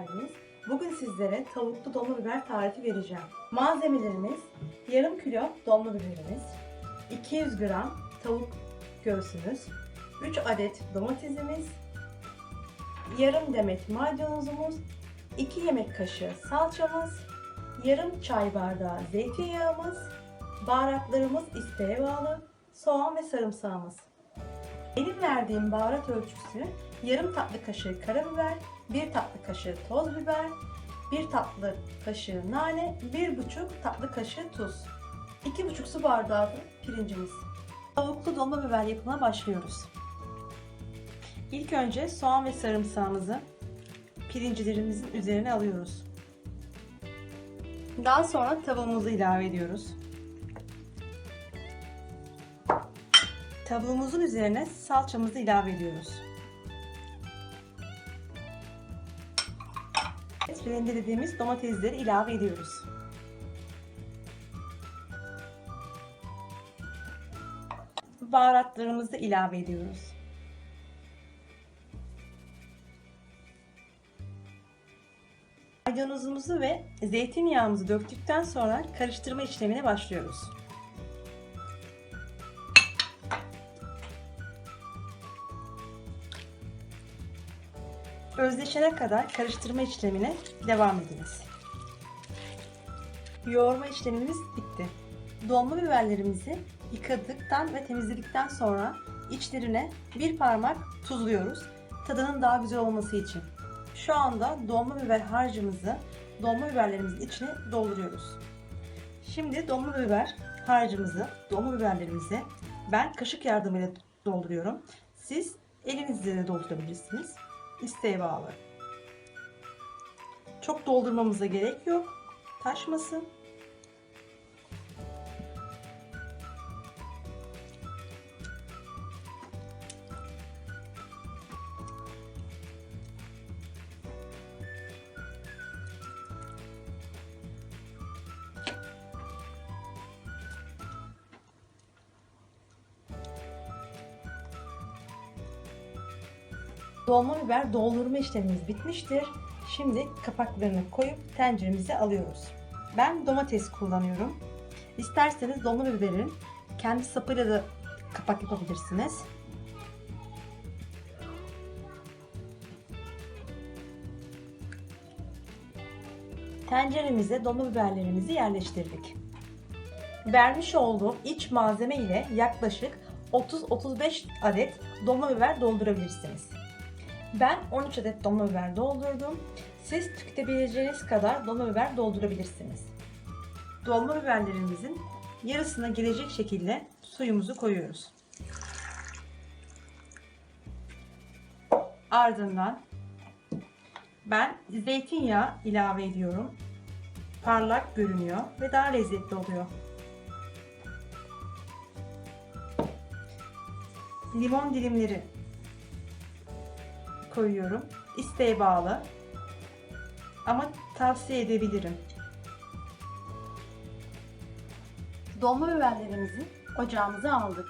geldiniz. Bugün sizlere tavuklu dolma biber tarifi vereceğim. Malzemelerimiz yarım kilo dolma biberimiz, 200 gram tavuk göğsümüz, 3 adet domatesimiz, yarım demet maydanozumuz, 2 yemek kaşığı salçamız, yarım çay bardağı zeytinyağımız, baharatlarımız isteğe bağlı, soğan ve sarımsağımız. Benim verdiğim baharat ölçüsü yarım tatlı kaşığı karabiber, bir tatlı kaşığı toz biber, bir tatlı kaşığı nane, bir buçuk tatlı kaşığı tuz. İki buçuk su bardağı da pirincimiz. Tavuklu dolma biber yapımına başlıyoruz. İlk önce soğan ve sarımsağımızı pirincilerimizin üzerine alıyoruz. Daha sonra tavuğumuzu ilave ediyoruz. Tavuğumuzun üzerine salçamızı ilave ediyoruz. Evet, rendelediğimiz domatesleri ilave ediyoruz. Baharatlarımızı ilave ediyoruz. Maydanozumuzu ve zeytinyağımızı döktükten sonra karıştırma işlemine başlıyoruz. Özleşene kadar karıştırma işlemine devam ediniz. Yoğurma işlemimiz bitti. Dolma biberlerimizi yıkadıktan ve temizledikten sonra içlerine bir parmak tuzluyoruz. Tadının daha güzel olması için. Şu anda dolma biber harcımızı dolma biberlerimizin içine dolduruyoruz. Şimdi dolma biber harcımızı, dolma biberlerimizi ben kaşık yardımıyla dolduruyorum. Siz elinizle de doldurabilirsiniz. İsteğe bağlı. Çok doldurmamıza gerek yok. Taşmasın. Dolma biber doldurma işlemimiz bitmiştir. Şimdi kapaklarını koyup tenceremize alıyoruz. Ben domates kullanıyorum. İsterseniz dolma biberin kendi sapıyla da kapak yapabilirsiniz. Tenceremize dolma biberlerimizi yerleştirdik. Vermiş olduğum iç malzeme ile yaklaşık 30-35 adet dolma biber doldurabilirsiniz. Ben 13 adet dolma biber doldurdum. Siz tüketebileceğiniz kadar dolma biber doldurabilirsiniz. Dolma biberlerimizin yarısına gelecek şekilde suyumuzu koyuyoruz. Ardından ben zeytinyağı ilave ediyorum. Parlak görünüyor ve daha lezzetli oluyor. Limon dilimleri koyuyorum. İsteğe bağlı. Ama tavsiye edebilirim. Dolma biberlerimizi ocağımıza aldık.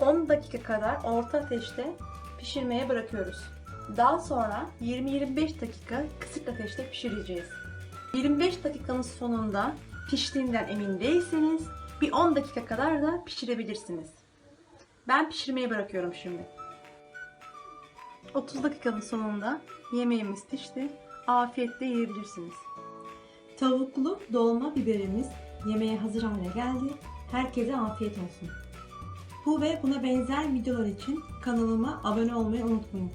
10 dakika kadar orta ateşte pişirmeye bırakıyoruz. Daha sonra 20-25 dakika kısık ateşte pişireceğiz. 25 dakikanın sonunda piştiğinden emin değilseniz bir 10 dakika kadar da pişirebilirsiniz. Ben pişirmeye bırakıyorum şimdi. 30 dakikanın sonunda yemeğimiz pişti. Afiyetle yiyebilirsiniz. Tavuklu dolma biberimiz yemeğe hazır hale geldi. Herkese afiyet olsun. Bu ve buna benzer videolar için kanalıma abone olmayı unutmayın.